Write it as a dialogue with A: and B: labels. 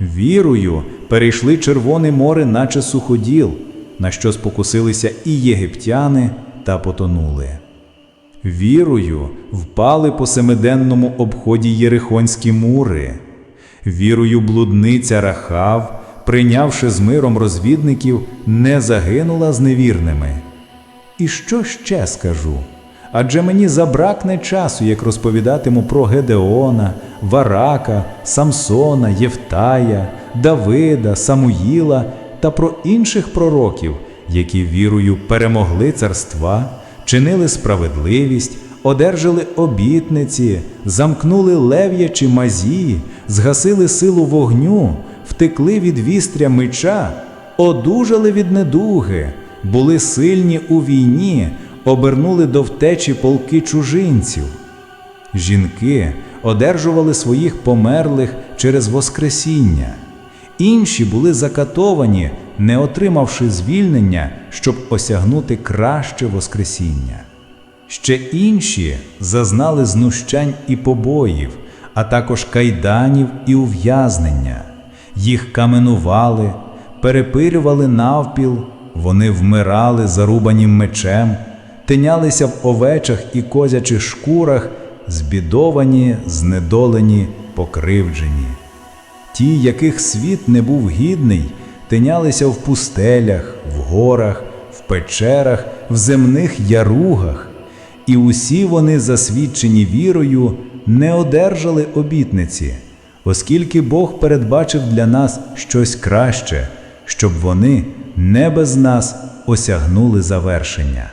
A: Вірою перейшли Червоне море, наче суходіл, на що спокусилися і єгиптяни та потонули. Вірою впали по семиденному обході Єрихонські мури. Вірою блудниця Рахав, прийнявши з миром розвідників, не загинула з невірними. І що ще скажу? Адже мені забракне часу, як розповідатиму про Гедеона, Варака, Самсона, Євтая, Давида, Самуїла та про інших пророків, які вірою перемогли царства, чинили справедливість, одержали обітниці, замкнули лев'ячі мазі, згасили силу вогню, втекли від вістря меча, одужали від недуги, були сильні у війні, обернули до втечі полки чужинців. Жінки одержували своїх померлих через Воскресіння. Інші були закатовані, не отримавши звільнення, щоб осягнути краще Воскресіння. Ще інші зазнали знущань і побоїв, а також кайданів і ув'язнення. Їх каменували, перепирювали навпіл, вони вмирали зарубанім мечем, тинялися в овечах і козячих шкурах, збідовані, знедолені, покривджені. Ті, яких світ не був гідний, тинялися в пустелях, в горах, в печерах, в земних яругах, і усі вони, засвідчені вірою, не одержали обітниці, оскільки Бог передбачив для нас щось краще, щоб вони не без нас осягнули завершення.